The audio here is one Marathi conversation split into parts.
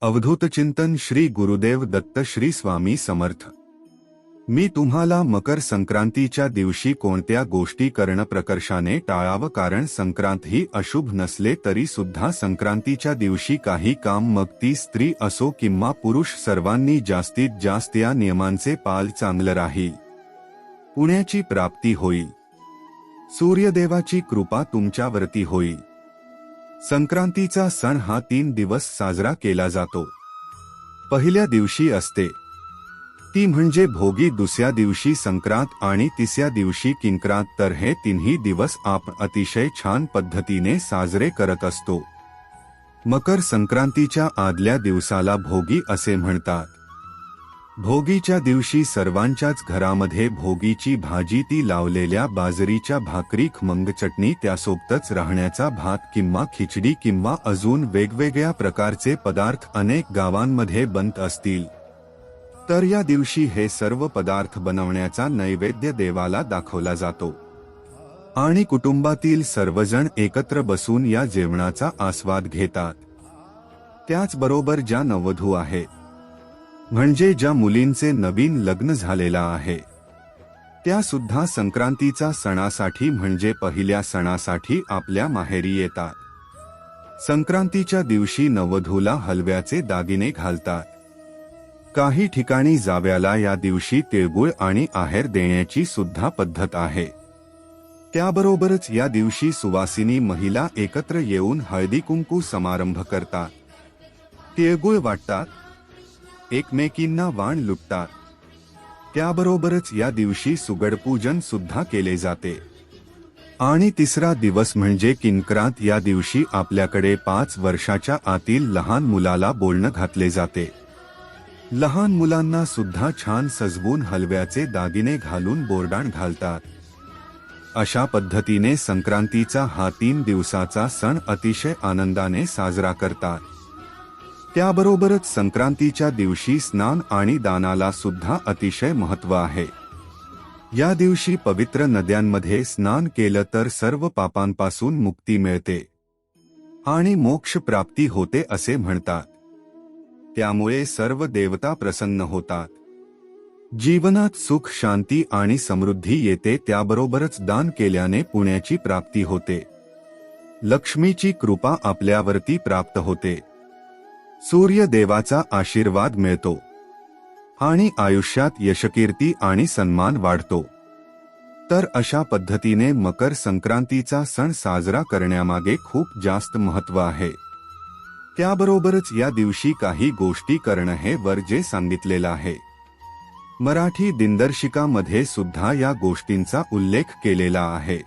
अवधूत चिंतन श्री गुरुदेव दत्त श्री स्वामी समर्थ. मी तुम्हाला मकर संक्रांतीच्या दिवशी कोणत्या गोष्टी करणं प्रकर्षाने टाळावं कारण संक्रांत ही अशुभ नसले तरी सुद्धा संक्रांतीच्या दिवशी काही काम मग ती स्त्री असो किंवा पुरुष सर्वांनी जास्तीत जास्त या नियमांचे पाल चांगलं राहील. पुण्याची प्राप्ती होईल. सूर्यदेवाची कृपा तुमच्यावरती होईल. संक्रांतीचा सण हा तीन दिवस साजरा केला जातो. पहिल्या दिवशी असते. ती म्हणजे भोगी दुसऱ्या दिवशी संक्रांत आणि तिसऱ्या दिवशी किंक्रांत तर हे तिन्ही दिवस आपण अतिशय छान पद्धतीने साजरे करत असतो. मकर संक्रांतीच्या आदल्या दिवसाला भोगी असे म्हणतात. भोगीच्या दिवशी सर्वांच्याच घरामध्ये भोगीची भाजी ती लावलेल्या बाजरीच्या भाकरी खमंग चटणी त्यासोबतच राहण्याचा भात किंवा खिचडी किंवा अजून वेगवेगळ्या प्रकारचे पदार्थ अनेक गावांमध्ये बनत असतील. तर या दिवशी हे सर्व पदार्थ बनवण्याचा नैवेद्य देवाला दाखवला जातो. आणि कुटुंबातील सर्वजण एकत्र बसून या जेवणाचा आस्वाद घेतात. त्याचबरोबर ज्या नवधू आहेत म्हणजे ज्या मुलींचे नवीन लग्न झालेला आहे त्या सुद्धा संक्रांतीचा सणासाठी म्हणजे पहिल्या सणासाठी आपल्या माहेरी येतात. संक्रांतीच्या दिवशी नवधूला हलव्याचे दागिने घालतात. काही ठिकाणी जाव्याला या दिवशी तिळगुळ आणि आहेर देण्याची सुद्धा पद्धत आहे. त्याबरोबरच या दिवशी सुवासिनी महिला एकत्र येऊन हळदी कुंकू समारंभ करतात. तिळगुळ वाटतात एकमेकींना वाण लुटतात. त्याबरोबरच या दिवशी सुगडपूजन सुद्धा केले जाते. आणि तिसरा दिवस म्हणजे किंक्रांत या दिवशी आपल्याकडे पाच वर्षाच्या आतील लहान मुलाला बोलणं घातले जाते. लहान मुलांना सुद्धा छान सजवून हलव्याचे दागिने घालून बोरडाण घालतात. अशा पद्धतीने संक्रांतीचा हा तीन दिवसाचा सण अतिशय आनंदाने साजरा करतात. त्याबरोबरच संक्रांतीच्या दिवशी स्नान आणि दानाला सुद्धा अतिशय महत्त्व आहे. या दिवशी पवित्र नद्यांमध्ये स्नान केलं तर सर्व पापांपासून मुक्ती मिळते. आणि मोक्ष प्राप्ती होते असे म्हणतात. त्यामुळे सर्व देवता प्रसन्न होतात. जीवनात सुख शांती आणि समृद्धी येते त्याबरोबरच दान केल्याने पुण्याची प्राप्ती होते. लक्ष्मीची कृपा आपल्यावरती प्राप्त होते. सूर्यदेवाचा आशीर्वाद मिळतो. आणि आयुष्यात यशकीर्ती आणि सन्मान वाढतो. तर अशा पद्धतीने मकर संक्रांतीचा सण साजरा करण्यामागे खूप जास्त महत्त्व आहे. त्याबरोबरच या दिवशी काही गोष्टी करणं हे वर जे सांगितलेलं आहे. मराठी दिनदर्शिकामध्ये सुद्धा या गोष्टींचा उल्लेख केलेला आहे.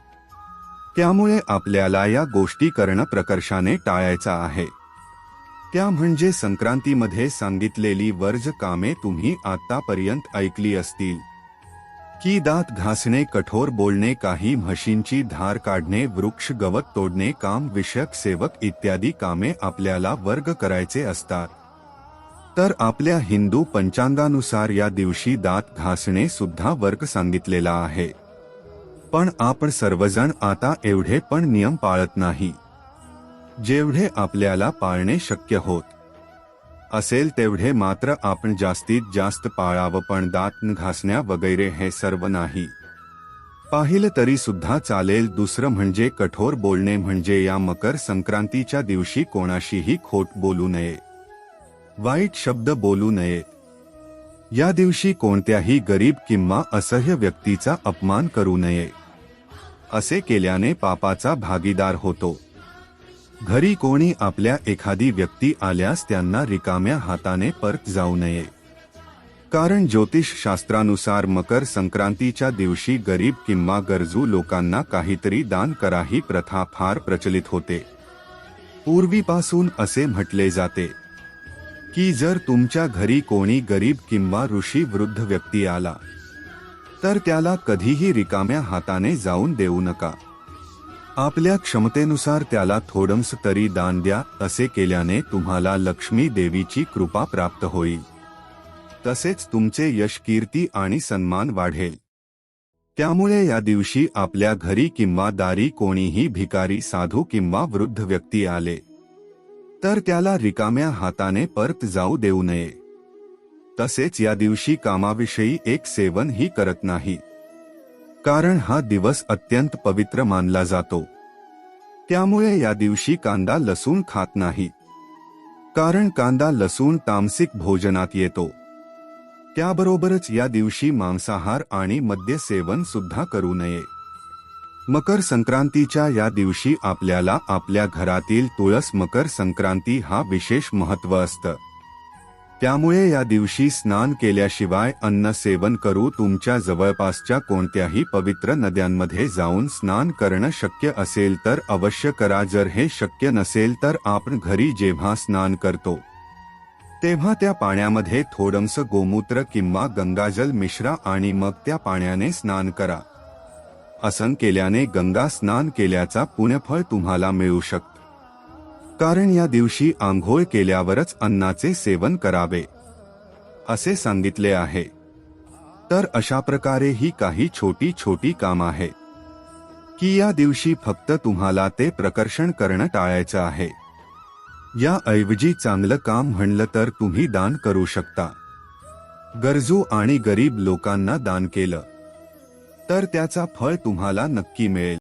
त्यामुळे आपल्याला या गोष्टी करणं प्रकर्षाने टाळायचा आहे. त्या म्हणजे संक्रांतीमध्ये सांगितलेली वर्ज कामे तुम्ही आतापर्यंत ऐकली असतील. की दात घासणे कठोर बोलणे काही म्हशींची धार काढणे वृक्ष गवत तोडणे काम विषयक सेवक इत्यादी कामे आपल्याला वर्ग करायचे असतात. तर आपल्या हिंदू पंचांगानुसार या दिवशी दात घासणे सुद्धा वर्ग सांगितलेला आहे. पण आपण सर्वजण आता एवढे पण नियम पाळत नाही. जेवढे आपल्याला पाळणे शक्य होत असेल तेवढे मात्र आपण जास्तीत जास्त पाळावं पण दात घासण्या वगैरे हे सर्व नाही. पाहिलं तरी सुद्धा चालेल दुसरं म्हणजे कठोर बोलणे म्हणजे या मकर संक्रांतीच्या दिवशी कोणाशीही खोट बोलू नये. वाईट शब्द बोलू नये. या दिवशी कोणत्याही गरीब किंवा असह्य व्यक्तीचा अपमान करू नये. असे केल्याने पापाचा भागीदार होतो. घरी कोणी आपल्या एखादी व्यक्ती आल्यास त्यांना रिकाम्या हाताने परत जाऊ नये. कारण ज्योतिष शास्त्रानुसार मकर संक्रांतीच्या दिवशी गरीब किंवा गरजू लोकांना काहीतरी दान करा ही प्रथा फार प्रचलित होते. पूर्वीपासून असे म्हटले जाते की जर तुमच्या घरी कोणी गरीब किंवा ऋषी वृद्ध व्यक्ती आला तर त्याला कधीही रिकाम्या हाताने जाऊन देऊ नका. आपल्या क्षमतेनुसार त्याला थोडंस तरी दान द्या असे केल्याने तुम्हाला लक्ष्मी देवीची कृपा प्राप्त होईल. तसेच तुमचे यश कीर्ती आणि सन्मान वाढेल. त्यामुळे या दिवशी आपल्या घरी किंवा दारी कोणीही भिकारी साधू किंवा वृद्ध व्यक्ती आले. तर त्याला रिकाम्या हाताने परत जाऊ देऊ नये. तसेच या दिवशी कामाविषयी एक सेवनही करत नाही. कारण हा दिवस अत्यंत पवित्र मानला जातो. त्यामुळे या दिवशी कांदा लसूण खात नाही. कारण कांदा लसूण तामसिक भोजनात येतो. त्याबरोबरच या दिवशी मांसाहार आणि मद्य सेवन सुद्धा करू नये. मकर संक्रांतीच्या या दिवशी आपल्याला आपल्या घरातील तुळस मकर संक्रांती हा विशेष महत्त्व असतं. त्यामुळे या दिवशी स्नान केल्याशिवाय अन्न सेवन करू तुमच्या जवळपासच्या कोणत्याही पवित्र नद्यांमध्ये जाऊन स्नान करणं शक्य असेल तर अवश्य करा. जर हे शक्य नसेल तर आपण घरी जेव्हा स्नान करतो तेव्हा त्या पाण्यामध्ये थोडंस गोमूत्र किंवा गंगाजल मिश्रा आणि मग त्या पाण्याने स्नान करा. असन केल्याने गंगा स्नान केल्याचा पुण्यफळ तुम्हाला मिळू शकतं. कारण या दिवशी आंघोळ केल्यावरच अन्नाचे सेवन करावे असे सांगितले आहे. तर अशा प्रकारे ही काही छोटी छोटी काम आहे की या दिवशी फक्त तुम्हाला ते प्रकर्षण करणं टाळायचं आहे. या ऐवजी चांगलं काम म्हणलं तर तुम्ही दान करू शकता. गरजू आणि गरीब लोकांना दान केलं तर त्याचा फळ तुम्हाला नक्की मिळेल.